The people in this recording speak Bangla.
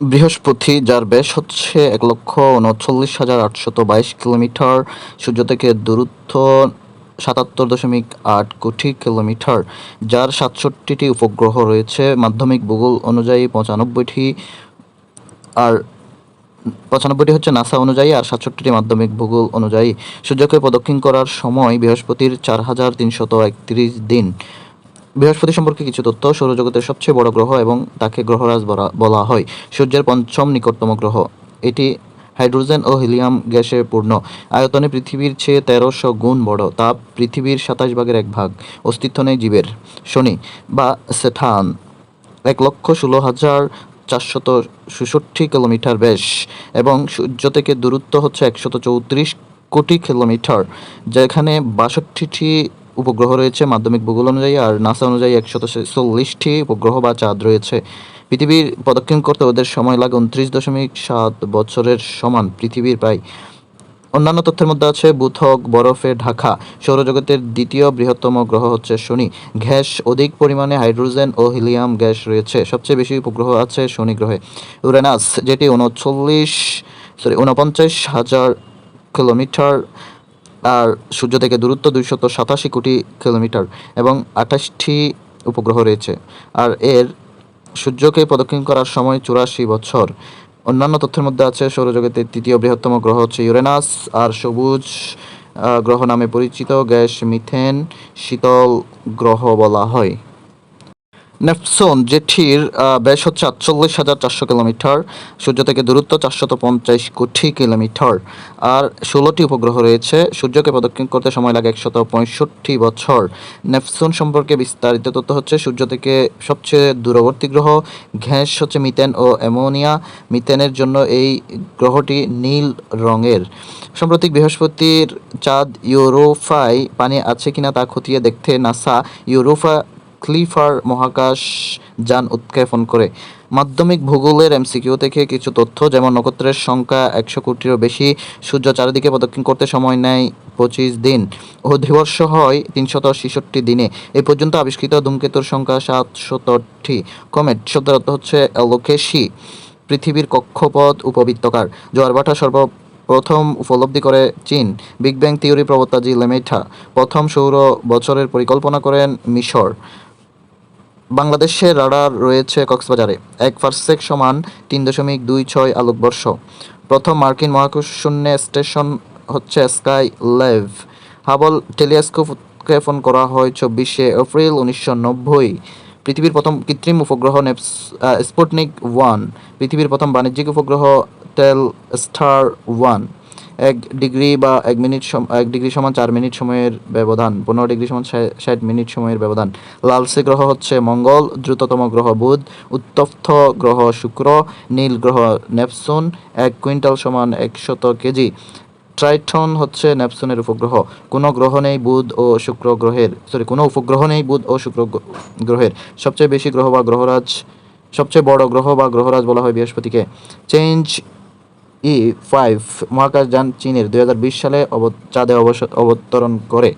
বৃহস্পতি, যার ব্যাস হচ্ছে এক লক্ষ উনচল্লিশ হাজার আটশত বাইশ কিলোমিটার। সূর্য থেকে দূরত্ব সাতাত্তর দশমিক আট কোটি কিলোমিটার, যার সাতষট্টিটি উপগ্রহ রয়েছে। মাধ্যমিক ভূগোল অনুযায়ী পঁচানব্বইটি, আর পঁচানব্বইটি হচ্ছে নাসা অনুযায়ী, আর সাতষট্টিটি মাধ্যমিক ভূগোল অনুযায়ী। সূর্যকে প্রদক্ষিণ করার সময় বৃহস্পতির চার হাজার তিনশত একত্রিশ দিন। বৃহস্পতি সম্পর্কে কিছু তথ্য সৌরজগতের সবচেয়ে বড় গ্রহ এবং তাকে গ্রহরাজ বলা- হয়। সূর্যের পঞ্চম নিকটতম গ্রহ। এটি হাইড্রোজেন ও হিলিয়াম গ্যাসে পূর্ণ। আয়তনে পৃথিবীর চেয়ে তেরোশো গুণ বড়। তাপ পৃথিবীর সাতাশ ভাগের এক ভাগ। অস্তিত্ব নেই জীবের। শনি বা সেথান। এক লক্ষ ষোলো হাজার চারশত ষষট্টি কিলোমিটার ব্যাস এবং সূর্য থেকে দূরত্ব হচ্ছে একশত চৌত্রিশ কোটি কিলোমিটার, যেখানে বাষট্টিটি উপগ্রহ রয়েছে মাধ্যমিক ভূগোল অনুযায়ী আর নাসা অনুযায়ী একশত চল্লিশটি উপগ্রহ বা চাঁদ রয়েছে। পৃথিবীর প্রদক্ষিণ করতে ওদের সময় লাগে উনত্রিশ দশমিক সাত বছরের সমান, পৃথিবীর প্রায়। অন্যান্য তথ্যের মধ্যে আছে বুথক বরফে ঢাকা, সৌরজগতের দ্বিতীয় বৃহত্তম গ্রহ হচ্ছে শনি। গ্যাস অধিক পরিমাণে হাইড্রোজেন ও হিলিয়াম গ্যাস রয়েছে। সবচেয়ে বেশি উপগ্রহ আছে শনি গ্রহে। ইউরেনাস যেটি উনচল্লিশ সরি উনপঞ্চাশ হাজার কিলোমিটার আর সূর্য থেকে দূরত্ব দুইশত সাতাশি কোটি কিলোমিটার এবং আঠাশটি উপগ্রহ রয়েছে। আর এর সূর্যকে প্রদক্ষিণ করার সময় চুরাশি বছর। অন্যান্য তথ্যের মধ্যে আছে, সৌরজগতের তৃতীয় বৃহত্তম গ্রহ হচ্ছে ইউরেনাস, আর সবুজ গ্রহ নামে পরিচিত গ্যাস মিথেন শীতল গ্রহ বলা হয়। নেপসন যেটির ব্যাস হচ্ছে আটচল্লিশ হাজার চারশো কিলোমিটার। সূর্য থেকে দূরত্ব চারশত পঞ্চাশ কোটি কিলোমিটার। আর ষোলোটি উপগ্রহ রয়েছে। সূর্যকে প্রদক্ষিণ করতে সময় লাগে একশত পঁয়ষট্টি বছর। নেপসন সম্পর্কে বিস্তারিত তথ্য হচ্ছে, সূর্য থেকে সবচেয়ে দূরবর্তী গ্রহ গ্যাস হচ্ছে মিথেন ও অ্যামোনিয়া। মিথেনের জন্য এই গ্রহটি নীল রঙের। সম্প্রতি বৃহস্পতির চাঁদ ইউরোফায় পানি আছে কিনা তা খতিয়ে দেখতে নাসা ইউরোফা ক্লিফার মহাকাশ যান উৎক্ষেপণ করে। মাধ্যমিক ভূগোলের এমসিকিউ থেকে কিছু তথ্য, যেমন নক্ষত্রের সংখ্যা একশো কোটিরও বেশি, সূর্য চারিদিকে প্রদক্ষিণ করতে সময় নেয় পঁচিশ দিন। অধিবর্ষ হয় তিনশত ছেষট্টি দিনে। এই পর্যন্ত আবিষ্কৃত ধূমকেতুর সংখ্যা সাতশতটি। কমেট শব্দের অর্থ হচ্ছে লোকেশি পৃথিবীর কক্ষপথ উপবৃত্তকার। জোয়ারভাটা সর্ব প্রথম উপলব্ধি করে চীন। বিগ ব্যাং থিওরি প্রবক্তা জি লেমেঠা প্রথম সৌর বছরের পরিকল্পনা করেন মিশর। বাংলাদেশের রাডার রয়েছে কক্সবাজারে। এক ফারসেক সমান তিন দশমিক দুই ছয় আলোকবর্ষ প্রথম মার্কিন মহাকাশ শূন্য স্টেশন হচ্ছে স্কাই লেভ। হাবল টেলিস্কোপ উৎক্ষেপণ করা হয় চব্বিশে এপ্রিল উনিশশো নব্বই। পৃথিবীর প্রথম কৃত্রিম উপগ্রহ স্পুটনিক ওয়ান। পৃথিবীর প্রথম বাণিজ্যিক উপগ্রহ টেল স্টার ওয়ান। এক ডিগ্রি বা এক মিনিট এক ডিগ্রি সমান চার মিনিট সময়ের ব্যবধান, পনেরো ডিগ্রি সমান ষাট মিনিট সময়ের ব্যবধান। লালসে গ্রহ হচ্ছে মঙ্গল, দ্রুততম গ্রহ বুধ, উত্তপ্ত গ্রহ শুক্র, নীল গ্রহ নেপসুন এক কুইন্টাল সমান একশত কেজি। ট্রাইটন হচ্ছে নেপসুনের উপগ্রহ। কোনো গ্রহ নেই বুধ ও শুক্র গ্রহের সরি কোনো উপগ্রহ নেই বুধ ও শুক্র গ্রহের। সবচেয়ে বেশি গ্রহ বা গ্রহরাজ, সবচেয়ে বড় গ্রহ বা গ্রহরাজ বলা হয় বৃহস্পতিকে। চেঞ্জ ই ফাইভ মহাকাশযান চীনের দু হাজার বিশ সালে চাঁদে অবতরণ করে।